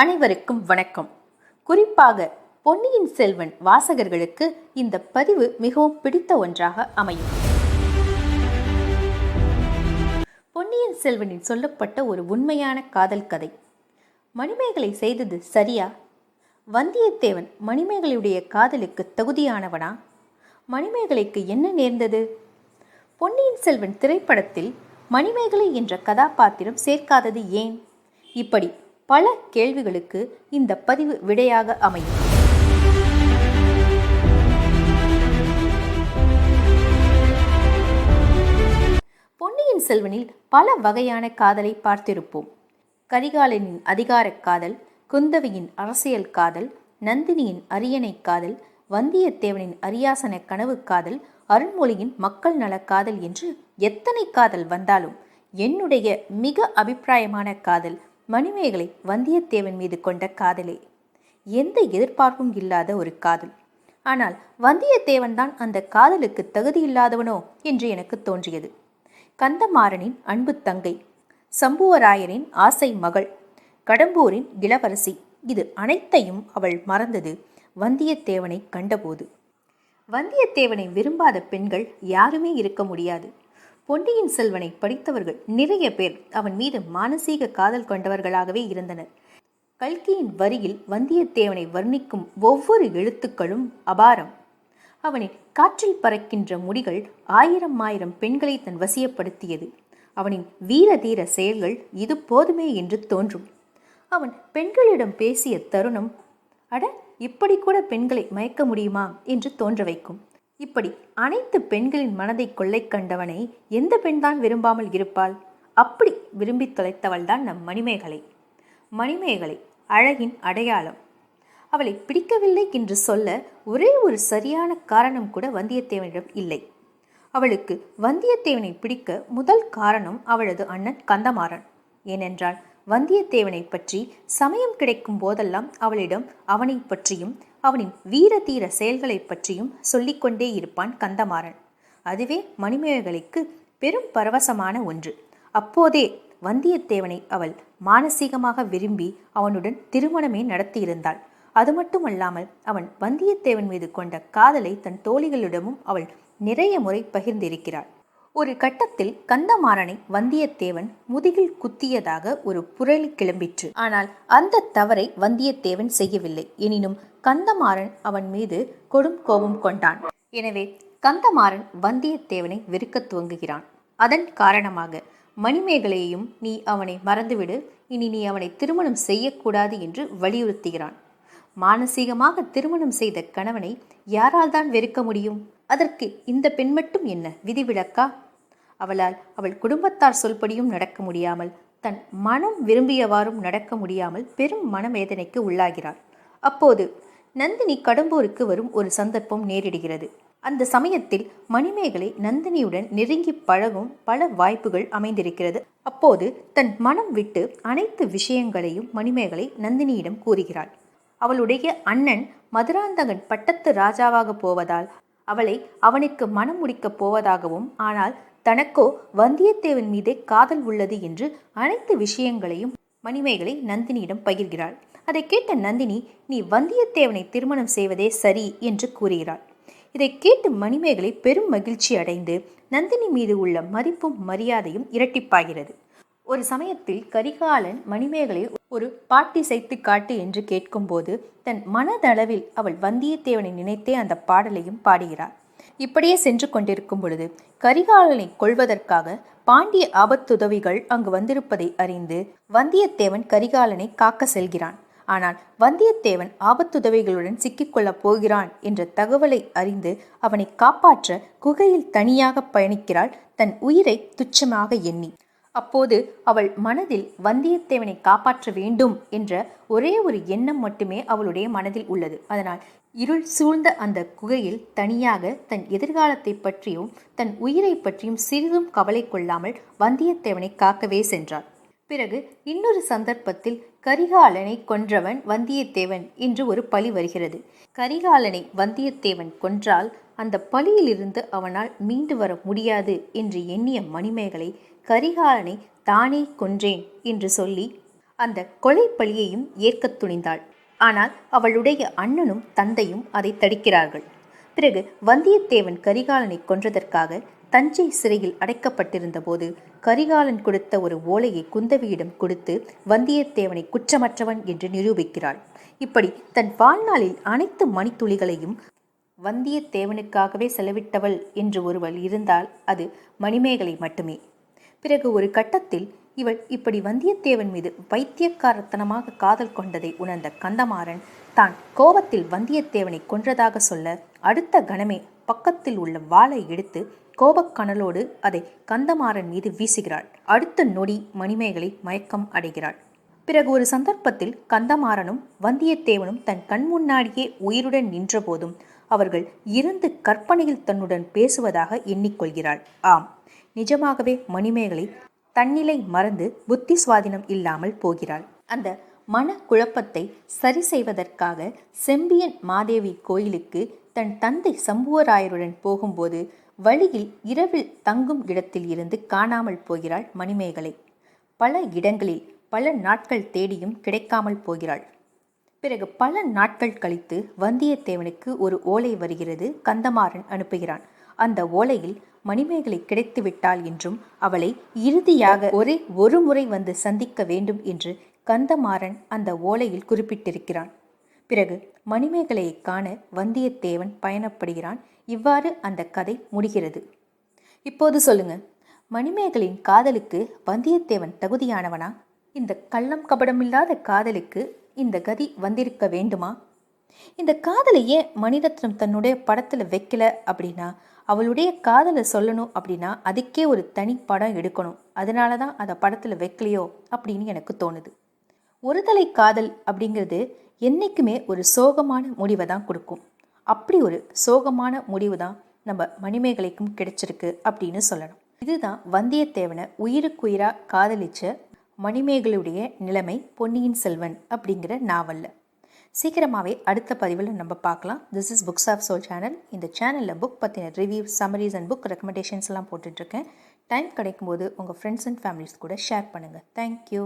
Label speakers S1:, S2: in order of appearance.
S1: அனைவருக்கும் வணக்கம். குறிப்பாக பொன்னியின் செல்வன் வாசகர்களுக்கு இந்த பதிவு மிகவும் பிடித்த ஒன்றாக அமையும். பொன்னியின் செல்வனில் சொல்லப்பட்ட ஒரு உண்மையான காதல் கதை. மணிமேகலை செய்தது சரியா? வந்தியத்தேவன் மணிமேகலையுடைய காதலுக்கு தகுதியானவனா? மணிமேகலைக்கு என்ன நேர்ந்தது? பொன்னியின் செல்வன் திரைப்படத்தில் மணிமேகலை என்ற கதாபாத்திரம் சேர்க்காதது ஏன்? இப்படி பல கேள்விகளுக்கு இந்த பதிவு விடையாக அமையும். பொன்னியின் செல்வனில் பல வகையான காதலை பார்த்திருப்போம். கரிகாலனின் அதிகாரக் காதல் குந்தவையின் அரசியல் காதல் நந்தினியின் அரியணை காதல் வந்தியத்தேவனின் அரியாசன கனவு காதல் அருண்மொழியின் மக்கள் நல காதல் என்று எத்தனை காதல் வந்தாலும் என்னுடைய மிக அபிப்பிராயமான காதல் மணிமேகலை வந்தியத்தேவன் மீது கொண்ட காதலே. எந்த எதிர்பார்ப்பும் இல்லாத ஒரு காதல். ஆனால் வந்தியத்தேவன் தான் அந்த காதலுக்கு தகுதியில்லாதவனோ என்று எனக்கு தோன்றியது. கந்தமாறனின் அன்பு தங்கை சம்புவராயரின் ஆசை மகள் கடம்பூரின் இளவரசி இது அனைத்தையும் அவள் மறந்தது வந்தியத்தேவனை கண்டபோது. வந்தியத்தேவனை விரும்பாத பெண்கள் யாருமே இருக்க முடியாது. பொன்னியின் செல்வனை படித்தவர்கள் நிறைய பேர் அவன் மீது மானசீக காதல் கொண்டவர்களாகவே இருந்தனர். கல்கியின் வரியில் வந்தியத்தேவனை வர்ணிக்கும் ஒவ்வொரு எழுத்துக்களும் அபாரம். அவனின் காற்றில் பறக்கின்ற முடிகள் ஆயிரம் ஆயிரம் பெண்களை தன் வசியப்படுத்தியது. அவனின் வீர தீர செயல்கள் இது போதுமே என்று தோன்றும். அவன் பெண்களிடம் பேசிய தருணம் அட இப்படி கூட பெண்களை மயக்க முடியுமா? என்று தோன்ற வைக்கும் இப்படி அனைத்து பெண்களின் மனதை கொள்ளை கண்டவனை எந்த பெண்தான் விரும்பாமல் இருப்பாள்? அப்படி விரும்பி தொலைத்தவள்தான் நம் மணிமேகலை. மணிமேகலை அழகின் அடையாளம். அவளை பிடிக்கவில்லை என்று சொல்ல ஒரே ஒரு சரியான காரணம் கூட வந்தியத்தேவனிடம் இல்லை. அவளுக்கு வந்தியத்தேவனை பிடிக்க முதல் காரணம் அவளது அண்ணன் கந்தமாறன். ஏனென்றால் வந்தியத்தேவனை பற்றி சமயம் கிடைக்கும் போதெல்லாம் அவளிடம் அவனை பற்றியும் அவனின் வீர தீர செயல்களை பற்றியும் சொல்லிக்கொண்டே இருப்பான் கந்தமாறன். அதுவே மணிமேகலைக்கு பெரும் பரவசமான ஒன்று. அப்போதே வந்தியத்தேவனை அவள் மானசீகமாக விரும்பி அவனுடன் திருமணமே நடத்தியிருந்தாள். அது மட்டுமல்லாமல் அவன் வந்தியத்தேவன் மீது கொண்ட காதலை தன் தோழிகளிடமும் அவள் நிறைய முறை பகிர்ந்திருக்கிறாள். ஒரு கட்டத்தில் கந்தமாறனை வந்தியத்தேவன் முதுகில் குத்தியதாக ஒரு புரளி கிளம்பிற்று. ஆனால் அந்த தவறை வந்தியத்தேவன் செய்யவில்லை. எனினும் கந்தமாறன் அவன் மீது கொடும் கோபம் கொண்டான். எனவே கந்தமாறன் வந்தியத்தேவனை வெறுக்கத் துவங்குகிறான். அதன் காரணமாக மணிமேகலையையும் நீ அவனை மறந்துவிடு. இனி நீ அவனை திருமணம் செய்யக்கூடாது என்று வலியுறுத்துகிறான். மானசீகமாக திருமணம் செய்த கணவனை யாரால் தான் வெறுக்க முடியும்? அதற்கு இந்த பெண் மட்டும் என்ன? விதிவிலக்கா? அவளால் அவள் குடும்பத்தார் சொல்படியும் நடக்க முடியாமல் தன் மனம் விரும்பியவாறும் நடக்க முடியாமல் பெரும் மனவேதனைக்கு உள்ளாகிறாள். அப்போது நந்தினி கடம்பூருக்கு வரும் ஒரு சந்தர்ப்பம் நேரிடுகிறது. அந்த சமயத்தில் மணிமேகலை நந்தினியுடன் நெருங்கி பழகும் பல வாய்ப்புகள் அமைந்திருக்கிறது. அப்போது தன் மனம் விட்டு அனைத்து விஷயங்களையும் மணிமேகலை நந்தினியிடம் கூறுகிறாள். அவளுடைய அண்ணன் மதுராந்தகன் பட்டத்து ராஜாவாக போவதால் அவளை அவனுக்கு மனம் முடிக்கப் போவதாகவும் ஆனால் தனக்கோ வந்தியத்தேவன் மீதே காதல் உள்ளது என்று அனைத்து விஷயங்களையும் மணிமேகலை நந்தினியிடம் பகிர்கிறாள். அதை கேட்ட நந்தினி நீ வந்தியத்தேவனை திருமணம் செய்வதே சரி என்று கூறுகிறாள். இதை கேட்டு மணிமேகலை பெரும் மகிழ்ச்சி அடைந்து நந்தினி மீது உள்ள மதிப்பும் மரியாதையும் இரட்டிப்பாகிறது. ஒரு சமயத்தில் கரிகாலன் மணிமேகலை ஒரு பாட்டி செய்து காட்டு என்று கேட்கும்போது தன் மனதளவில் அவள் வந்தியத்தேவனை நினைத்தே அந்த பாடலையும் பாடுகிறார் இப்படியே சென்று கொண்டிருக்கும் பொழுது கரிகாலனை கொள்வதற்காக பாண்டிய ஆபத்துதவிகள் அங்கு வந்திருப்பதை அறிந்து வந்தியத்தேவன் கரிகாலனை காக்க செல்கிறான். ஆனால் வந்தியத்தேவன் ஆபத்துதவிகளுடன் சிக்கிக்கொள்ளப் போகிறான் என்ற தகவலை அறிந்து அவனை காப்பாற்ற குகையில் தனியாக பயணிக்கிறாள். தன் உயிரை துச்சமாக எண்ணி அப்போது அவள் மனதில் வந்தியத்தேவனை காப்பாற்ற வேண்டும் என்ற ஒரே ஒரு எண்ணம் மட்டுமே அவளுடைய மனதில் உள்ளது. அதனால் இருள் சூழ்ந்த அந்த குகையில் தனியாக தன் எதிர்காலத்தை பற்றியும் தன் உயிரை பற்றியும் சிறிதும் கவலை கொள்ளாமல் வந்தியத்தேவனை காக்கவே சென்றாள். பிறகு இன்னொரு சந்தர்ப்பத்தில் கரிகாலனை கொன்றவன் வந்தியத்தேவன் என்று ஒரு பழி வருகிறது. கரிகாலனை வந்தியத்தேவன் கொன்றால் அந்த பழியிலிருந்து அவனால் மீண்டு வர முடியாது என்று எண்ணிய மணிமேகலை கரிகாலனை தானே கொன்றேன் என்று சொல்லி அந்த கொலை பழியையும் ஏற்கத் துணிந்தாள். ஆனால் அவளுடைய அண்ணனும் தந்தையும் அதை தடுக்கிறார்கள். பிறகு வந்தியத்தேவன் கரிகாலனை கொன்றதற்காக தஞ்சை சிறையில் அடைக்கப்பட்டிருந்த போது கரிகாலன் கொடுத்த ஒரு ஓலையை குந்தவியிடம் கொடுத்து வந்தியத்தேவனை குற்றமற்றவன் என்று நிரூபிக்கிறாள். இப்படி தன் வாழ்நாளில் அனைத்து மணித்துளிகளையும் வந்தியத்தேவனுக்காகவே செலவிட்டவள் என்று ஒருவள் இருந்தால் அது மணிமேகலை மட்டுமே. பிறகு ஒரு கட்டத்தில் இவள் இப்படி வந்தியத்தேவன் மீது வைத்தியக்காரத்தனமாக காதல் கொண்டதை உணர்ந்த கந்தமாறன் தான் கோபத்தில் வந்தியத்தேவனை கொன்றதாக சொல்ல அடுத்த கணமே பக்கத்தில் உள்ள வாளை எடுத்து கோபக்கனலோடு அதை கந்தமாறன் மீது வீசுகிறாள். அடுத்த நொடி மணிமேகலை மயக்கம் அடைகிறாள். பிறகு ஒரு சந்தர்ப்பத்தில் கந்தமாறனும் வந்தியத்தேவனும் தன் கண் முன்னாடியே உயிருடன் நின்றபோதும் அவர்கள் இருந்து கற்பனையில் தன்னுடன் பேசுவதாக எண்ணிக்கொள்கிறாள். ஆம் நிஜமாகவே மணிமேகலை தன்னிலை மறந்து புத்தி சுவாதீனம் இல்லாமல் போகிறாள். அந்த மன குழப்பத்தை சரி செய்வதற்காக செம்பியன் மாதேவி கோயிலுக்கு தன் தந்தை சம்புவராயருடன் போகும்போது வழியில் இரவில் தங்கும் இடத்தில் இருந்து காணாமல் போகிறாள் மணிமேகலை. பல இடங்களில் பல நாட்கள் தேடியும் கிடைக்காமல் போகிறாள். பிறகு பல நாட்கள் கழித்து வந்தியத்தேவனுக்கு ஒரு ஓலை வருகிறது கந்தமாறன் அனுப்புகிறான். அந்த ஓலையில் மணிமேகலை கிடைத்துவிட்டாள் என்றும் அவளை இறுதியாக ஒரே ஒரு முறை வந்து சந்திக்க வேண்டும் என்று கந்தமாறன் அந்த ஓலையில் குறிப்பிட்டிருக்கிறான். பிறகு மணிமேகலையை காண வந்தியத்தேவன் பயணப்படுகிறான். இவ்வாறு அந்த கதை முடிகிறது. இப்போது சொல்லுங்க மணிமேகலின் காதலுக்கு வந்தியத்தேவன் தகுதியானவனா? இந்த கள்ளம் கபடமில்லாத காதலுக்கு இந்த கதி வந்திருக்க வேண்டுமா? இந்த காதலை ஏன் மணிரத்னம் தன்னுடைய படத்தில் வைக்கல அப்படின்னா அவளுடைய காதலை சொல்லணும் அப்படின்னா அதுக்கே ஒரு தனி படம் எடுக்கணும். அதனால தான் அதை படத்தில் வைக்கலையோ அப்படின்னு எனக்கு தோணுது. ஒரு தலை காதல் அப்படிங்கிறது என்றைக்குமே ஒரு சோகமான முடிவை தான் கொடுக்கும். அப்படி ஒரு சோகமான முடிவு தான் நம்ம மணிமேகலைக்கும் கிடைச்சிருக்கு அப்படின்னு சொல்லணும். இதுதான் வந்தியத்தேவனை உயிருக்குயிராக காதலிச்ச மணிமேகலுடைய நிலைமை பொன்னியின் செல்வன் அப்படிங்கிற நாவலில். சீக்கிரமாகவே அடுத்த பதிவில் நம்ம பார்க்கலாம். This is books of soul channel இந்த சேனலில் புக் பற்றின ரிவ்யூ சமரிஸ் அண்ட் புக் ரெக்கமெண்டேஷன்ஸ்லாம் போட்டுட்ருக்கேன் டைம் கிடைக்கும்போது உங்கள் ஃப்ரெண்ட்ஸ் அண்ட் ஃபேமிலிஸ் கூட ஷேர் பண்ணுங்கள் தேங்க்யூ